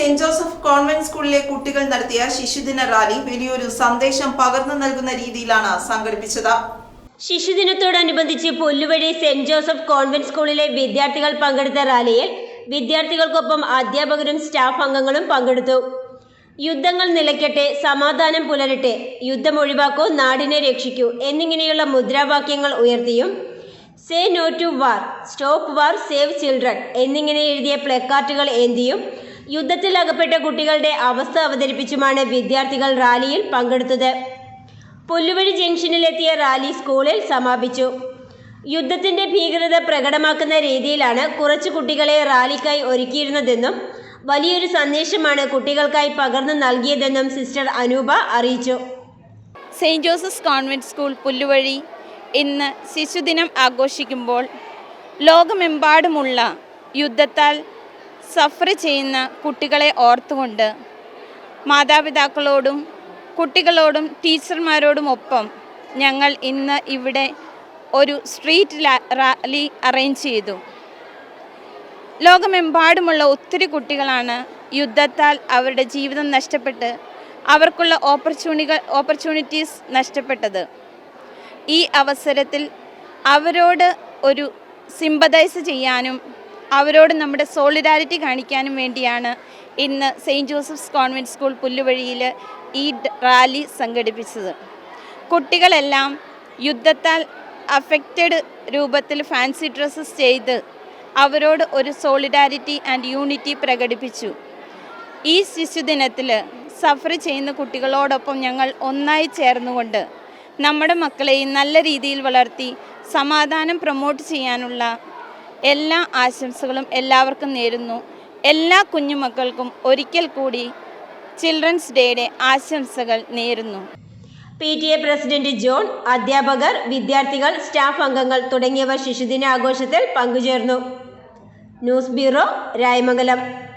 Saint Joseph convent സ്കൂളിലെ കുട്ടികൾ നടത്തിയ ശിശുദിന റാലി വലിയൊരു സന്ദേശം പകർന്നു നൽകുന്ന രീതിയിലാണ് സംഘടിപ്പിച്ചത്. ശിശുദിനത്തോടനുബന്ധിച്ച് പുല്ലുവഴി സെന്റ് ജോസഫ് കോൺവെന്റ് സ്കൂളിലെ വിദ്യാർത്ഥികൾ പങ്കെടുത്ത റാലിയിൽ വിദ്യാർത്ഥികൾക്കൊപ്പം അധ്യാപകരും സ്റ്റാഫ് അംഗങ്ങളും പങ്കെടുത്തു. യുദ്ധങ്ങൾ നിലയ്ക്കട്ടെ സമാധാനം പുലരട്ടെ യുദ്ധം ഒഴിവാക്കൂ നാടിനെ രക്ഷിക്കൂ എന്നിങ്ങനെയുള്ള മുദ്രാവാക്യങ്ങൾ ഉയർത്തിയും say no to war stop war save children എന്നിങ്ങനെ എഴുതിയ പ്ലക്കാർഡുകൾ ഏന്തിയും യുദ്ധത്തിൽ അകപ്പെട്ട കുട്ടികളുടെ അവസ്ഥ അവതരിപ്പിച്ചുമാണ് വിദ്യാർത്ഥികൾ റാലിയിൽ പങ്കെടുത്തത്. പുല്ലുവഴി ജംഗ്ഷനിലെത്തിയ റാലി സ്കൂളിൽ സമാപിച്ചു. യുദ്ധത്തിന്റെ ഭീകരത പ്രകടമാക്കുന്ന രീതിയിലാണ് കുറച്ച് കുട്ടികളെ റാലിക്കായി ഒരുക്കിയിരുന്നതെന്നും വലിയൊരു സന്ദേശമാണ് കുട്ടികൾക്കായി പകർന്നു നൽകിയതെന്നും സിസ്റ്റർ അനൂപ അറിയിച്ചു. Saint Joseph's Convent School Pulluvazhi ഇന്ന് ശിശുദിനം ആഘോഷിക്കുമ്പോൾ ലോകമെമ്പാടുമുള്ള യുദ്ധത്താൽ സഫർ ചെയ്യുന്ന കുട്ടികളെ ഓർത്തുകൊണ്ട് മാതാപിതാക്കളോടും കുട്ടികളോടും ടീച്ചർമാരോടും ഒപ്പം ഞങ്ങൾ ഇന്ന് ഇവിടെ ഒരു സ്ട്രീറ്റ് റാലി അറേഞ്ച് ചെയ്തു. ലോകമെമ്പാടുമുള്ള ഒത്തിരി കുട്ടികളാണ് യുദ്ധത്താൽ അവരുടെ ജീവിതം നഷ്ടപ്പെട്ട് അവർക്കുള്ള ഓപ്പർച്യൂണികൾ ഓപ്പർച്യൂണിറ്റീസ് നഷ്ടപ്പെട്ടത്. ഈ അവസരത്തിൽ അവരോട് ഒരു സിമ്പതൈസ് ചെയ്യാനും അവരോട് നമ്മുടെ സോളിഡാരിറ്റി കാണിക്കാനും വേണ്ടിയാണ് ഇന്ന് സെയിന്റ് ജോസഫ്സ് കോൺവെന്റ് സ്കൂൾ പുല്ലുവഴിയിൽ ഈ റാലി സംഘടിപ്പിച്ചത്. കുട്ടികളെല്ലാം യുദ്ധത്താൽ അഫക്റ്റഡ് രൂപത്തിൽ ഫാൻസി ഡ്രസ്സസ് ചെയ്ത് അവരോട് ഒരു സോളിഡാരിറ്റി ആൻഡ് യൂണിറ്റി പ്രകടിപ്പിച്ചു. ഈ ശിശുദിനത്തിൽ സഫർ ചെയ്യുന്ന കുട്ടികളോടൊപ്പം ഞങ്ങൾ ഒന്നായി ചേർന്നുകൊണ്ട് നമ്മുടെ മക്കളെയും നല്ല രീതിയിൽ വളർത്തി സമാധാനം പ്രൊമോട്ട് ചെയ്യാനുള്ള എല്ലാ ആശംസകളും എല്ലാവർക്കും നേരുന്നു. എല്ലാ കുഞ്ഞുമക്കൾക്കും ഒരിക്കൽ കൂടി ചിൽഡ്രൻസ് ഡേയുടെ ആശംസകൾ നേരുന്നു. P T A president John അധ്യാപകർ വിദ്യാർത്ഥികൾ സ്റ്റാഫ് അംഗങ്ങൾ തുടങ്ങിയവർ ശിശുദിന ആഘോഷത്തിൽ പങ്കുചേർന്നു. News bureau Rayamangalam.